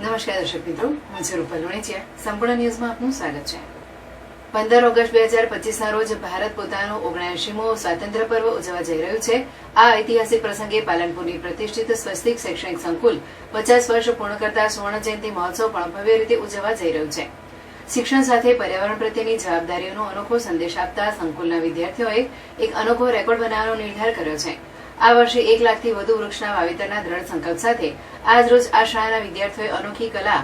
નમસ્કાર, દર્શક મિત્રો. હું છું રૂપલ લુણીચિયા. સંપૂર્ણ ન્યૂઝમાં આપનું સ્વાગત છે. પંદર ઓગસ્ટ બે હજાર પચીસના રોજ ભારત પોતાનું ઓગણએંશીમો સ્વાતંત્ર્ય પર્વ ઉજવવા જઈ રહ્યું છે. આ ઐતિહાસિક પ્રસંગે પાલનપુરની પ્રતિષ્ઠિત સ્વસ્તિક શૈક્ષણિક સંકુલ પચાસ વર્ષ પૂર્ણ કરતા સુવર્ણ જયંતિ મહોત્સવ પણ ભવ્ય રીતે ઉજવવા જઈ રહ્યું છે. શિક્ષણ સાથે પર્યાવરણ પ્રત્યેની જવાબદારીઓનો અનોખો સંદેશ આપતા સંકુલના વિદ્યાર્થીઓએ એક અનોખો રેકોર્ડ બનાવવાનો નિર્ધાર કર્યો છે. આ વર્ષે એક લાખથી વધુ વૃક્ષના વાવેતરના દ્રઢ સંકલ્પ સાથે આજરોજ આ શાળાના વિદ્યાર્થીઓએ અનોખી કલા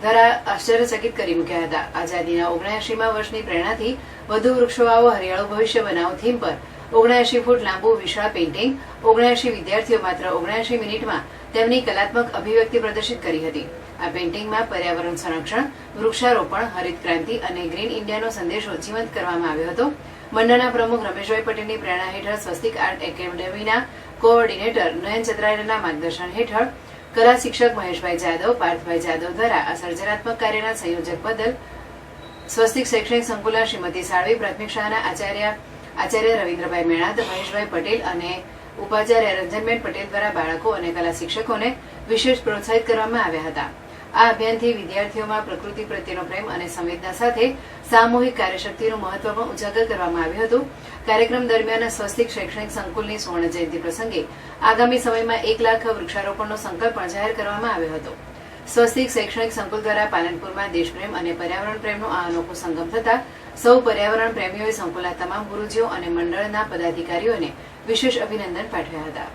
દ્વારા આશ્ચર્યચકિત કરી મૂક્યા હતા. આઝાદીના ઓગણએંશીમાં વર્ષની પ્રેરણાથી વધુ વૃક્ષો વાવો હરિયાળું ભવિષ્ય બનાવો થીમ પર ઓગણએંશી ફૂટ લાંબુ વિશાળ પેઇન્ટિંગ ઓગણએંશી વિદ્યાર્થીઓ માત્ર ઓગણએંશી મિનિટમાં તેમની કલાત્મક અભિવ્યક્તિ પ્રદર્શિત કરી હતી. આ પેઇન્ટિંગમાં પર્યાવરણ સંરક્ષણ, વૃક્ષારોપણ, હરિત ક્રાંતિ અને ગ્રીન ઇન્ડિયાનો સંદેશો જીવંત કરવામાં આવ્યો હતો. મંડળના પ્રમુખ રમેશભાઈ પટેલની પ્રેરણા હેઠળ સ્વસ્તિક આર્ટ એકેડેમીના કોઓર્ડિનેટર નયન ચંદ્રાયલના માર્ગદર્શન હેઠળ કલા શિક્ષક મહેશભાઈ જાદવ, પાર્થભાઈ જાદવ દ્વારા આ સર્જનાત્મક કાર્યના સંયોજક બદલ સ્વસ્તિક શૈક્ષણિક સંકુલના શ્રીમતી સાળવી પ્રાથમિક શાળાના આચાર્ય આચાર્ય રવિન્દ્રભાઈ મેણાત મહેશભાઈ પટેલ અને ઉપાચાર્ય રંજનબેન પટેલ દ્વારા બાળકો અને કલા શિક્ષકોને વિશેષ પ્રોત્સાહિત કરવામાં આવ્યા હતા. આ અભિયાનથી વિદ્યાર્થીઓમાં પ્રકૃતિ પ્રત્યેનો પ્રેમ અને સંવેદના સાથે સામૂહિક કાર્યશક્તિનું મહત્વ પણ ઉજાગર કરવામાં આવ્યું હતું. કાર્યક્રમ દરમિયાન સ્વસ્તિક શૈક્ષણિક સંકુલની સુવર્ણ જયંતિ પ્રસંગે આગામી સમયમાં એક લાખ વૃક્ષારોપણનો સંકલ્પ પણ જાહેર કરવામાં આવ્યો હતો. સ્વસ્તિક શૈક્ષણિક સંકુલ દ્વારા પાલનપુરમાં દેશપ્રેમ અને પર્યાવરણ પ્રેમનો આ અનોખો સંગમ થતા સૌ પર્યાવરણ પ્રેમીઓએ સંકુલના તમામ ગુરુજીઓ અને મંડળના પદાધિકારીઓને વિશેષ અભિનંદન પાઠવ્યા હતા.